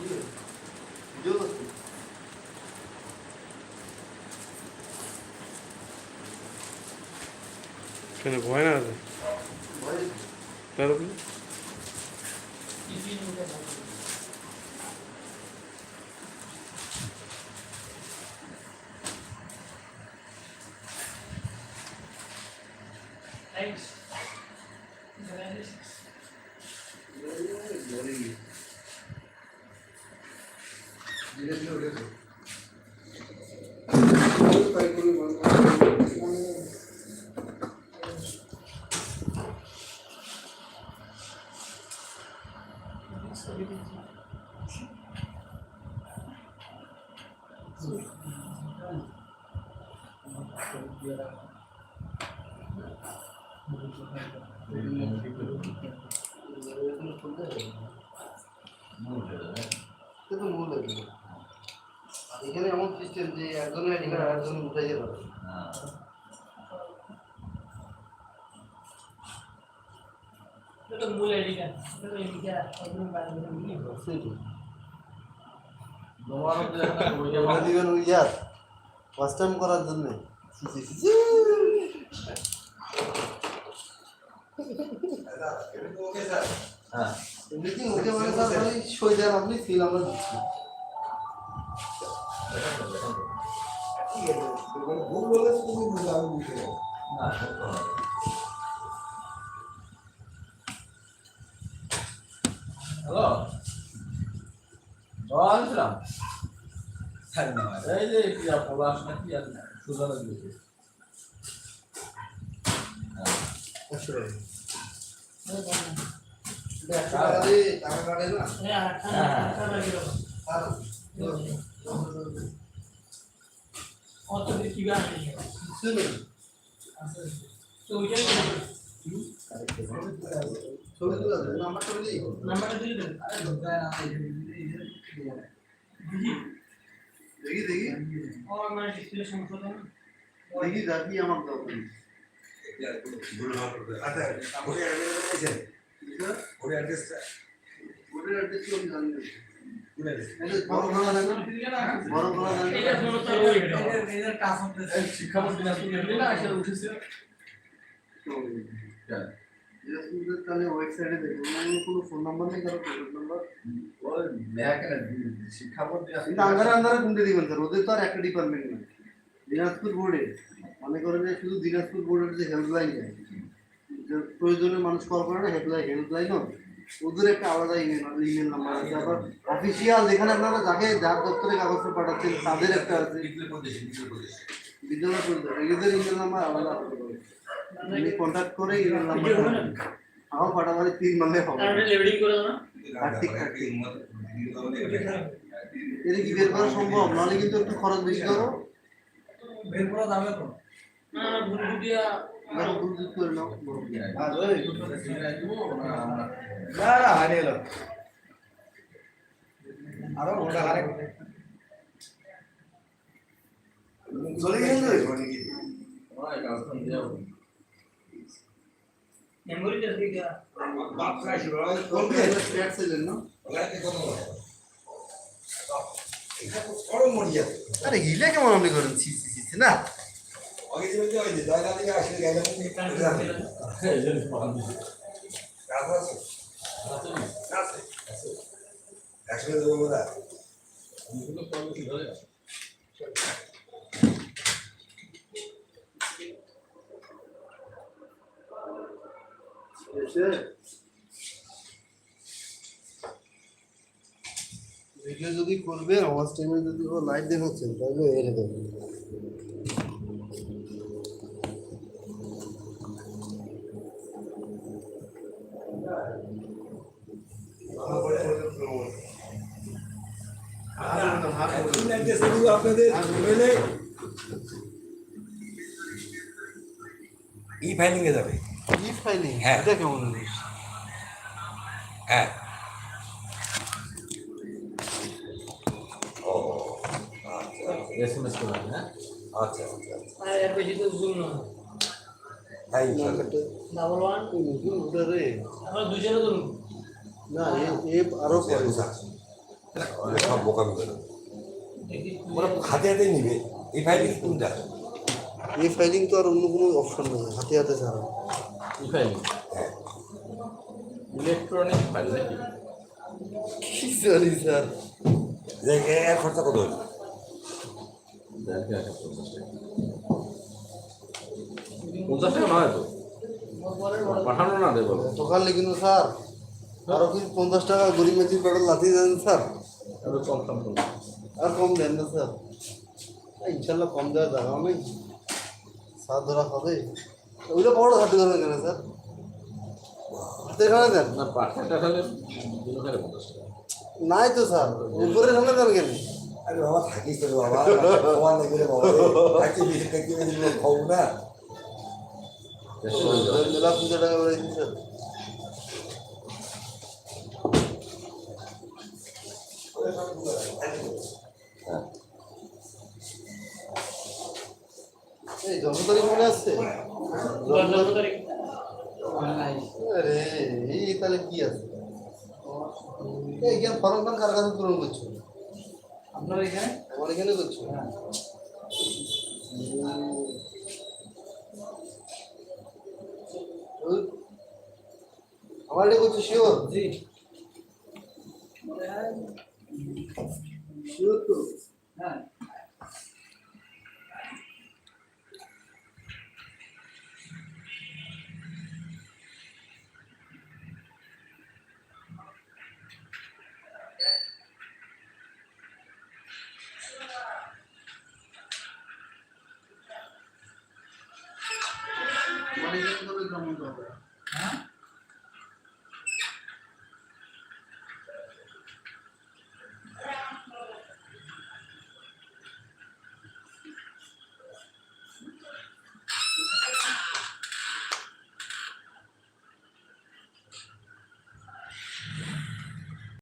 Video করছি কেন ভয় না আছে ভয় তারপরে Thanks. ভরে গিয়ে ধীরে এখানে এমন সিস্টেম যে একজনের আইডি কার্ড আরেকজন উঠে যেতে পারে এটা মূল আইডিটা এটা এদিকে একদম বাইরে নিয়ে সেইটাই দিবেন ওই ফার্স্ট টাইম করার জন্য। এমনিতেই ওকে মানে স্যার মানে সই দেন আপনি ফিল আমরা দিচ্ছি। হ্যালো। বলছিলাম এই যে কি পলাশ নাকি আর সুজানা দিয়েছে। টাকা দিয়ে টাকা কাটে না হ্যাঁ আটটা লাগে আর অত কি গান কিছু নেই তো ওইটাই ছবি তুলে দেন নাম্বারটা বলি নাম্বারটা দিয়ে দেন দেখি দেখি ও আমার ডিসপ্লে সমস্যা তো না দেখি দেখি আমার দরকার ভোটের অ্যাড্রেস কি জানি ওদের তো আর একটা ডিপার্টমেন্ট দিনাজপুর বোর্ডে মনে করেন যে শুধু দিনাজপুর বোর্ডের যে হেল্পলাইন প্রয়োজনে মানুষ কল করে না হেল্পলাইন হেল্পলাইনও ওদের একটা আলাদা ইমেল ইমেল নাম্বার আছে। আবার অফিসিয়াল যেখানে আপনারা যাকে যার দপ্তরে কাগজটা পাঠাচ্ছেন তাদের একটা আছে। বিদ্যালয় এদের ইমেল নাম্বার আলাদা। হতে পারে আপনি কন্ট্যাক্ট করে ইমেল নাম্বার আমার পাঠাবারে তিন মানে হবে। করে কার্তিক কার্তিক এটা কি বের করা সম্ভব? নাহলে কিন্তু একটু খরচ বেশি করো। না না ভুল দিয়া আরও ওটা আরেক চলে গেছে মেমোরি দিয়ে দিয়া কোনকে ফ্ল্যাট ছিলেন না? আরে গিলে কেমন আপনি করেন? ছি ছি ছি ছি, না? এসে যদি করবে আমার টাইমে যদি ও লাইভ দেখাচ্ছেন তাহলে এরে দেবেন ই ফাইলিং এ যাবে ই ফাইলিং হ্যাঁ। এটা কেমন জিনিস হ্যাঁ এসএমএস করে হ্যাঁ আচ্ছা আচ্ছা আচ্ছা আর এর বেশি তো জুম না হ্যাঁ ইনশাল্লাহ নাম্বারটা ডাবল ওয়ান ওই নতুন ওটা রে আমরা দুজনে তো না এ এ আরও পরে অনেক সব বোকামি করে ওরা হাতে হাতে নিবে এই ফাইলিং কোনটা এই ফাইলিং তো আর অন্য কোনো অপশন নেই হাতে হাতে ছাড়া ই ফাইল ইলেকট্রনিক ফাইল নাকি কি জানি স্যার যে এর খরচা কত হলো পঞ্চাশ টাকা নয় তো পাঠানো না দেবো সকালে কিন্তু স্যার আরও পঞ্চাশ টাকা গরিব মেথির পেট্রোল লাথি দেন স্যার আরও কম কম আর কম দেন না স্যার। ইনশাল্লাহ কম দেওয়ার দেখাও নেই স্যার ধরা হবে। ওইটা বড় হাতে ধরে কেন স্যার। হাতে এখানে দেন? না নাই তো স্যার। উপরে এখানে দেন কেন? আরে বাবা থাকিস তো বাবা। তোমার নাকি রে বাবা থাকতে বেশি থাকতে বেশি খাও না। টাকা বেড়েছি স্যার। জন্ম তারিখ মনে আসছে আরে এই তাহলে কি আছে? এই জ্ঞান ফরম খান কার কাছে পূরণ করছ? আপনার এখানে? আমার এখানে করছ? হুম। আমার এটা করছ শিওর জি। 하는 거고요.